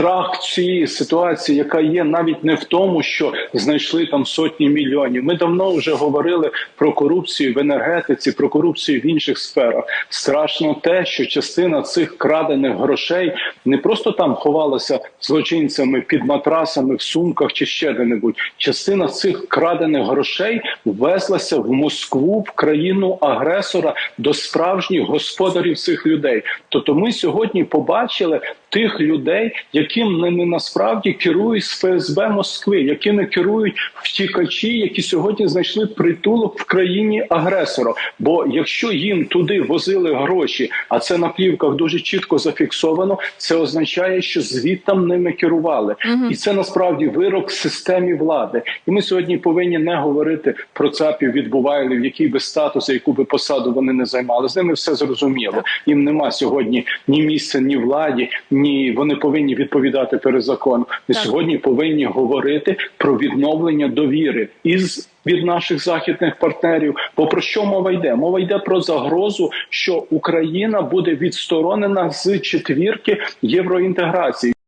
страх цієї ситуації, яка є навіть не в тому, що знайшли там сотні мільйонів. Ми давно вже говорили про корупцію в енергетиці, про корупцію в інших сферах. Страшно те, що частина цих крадених грошей не просто там ховалася злочинцями під матрасами в сумках чи ще де-небудь. Частина цих крадених грошей ввезлася в Москву, в країну агресора до справжніх господарів цих людей. Тобто, ми сьогодні побачили тих людей, яким не, не насправді керують з ФСБ Москви, якими керують втікачі, які сьогодні знайшли притулок в країні агресора. Бо якщо їм туди возили гроші, а це на плівках дуже чітко зафіксовано, це означає, що звідтам ними керували, і це насправді вирок системі влади. І ми сьогодні повинні не говорити про ЦАПів відбувайлів, який би статус, яку би посаду вони не займали. З ними все зрозуміло. Їм нема сьогодні ні місця, ні владі, ні вони повинні відповідати перед законом. Ми Так. сьогодні повинні говорити про відновлення довіри із. Від наших західних партнерів, бо про що мова йде? Мова йде про загрозу, що Україна буде відсторонена з четвірки євроінтеграції.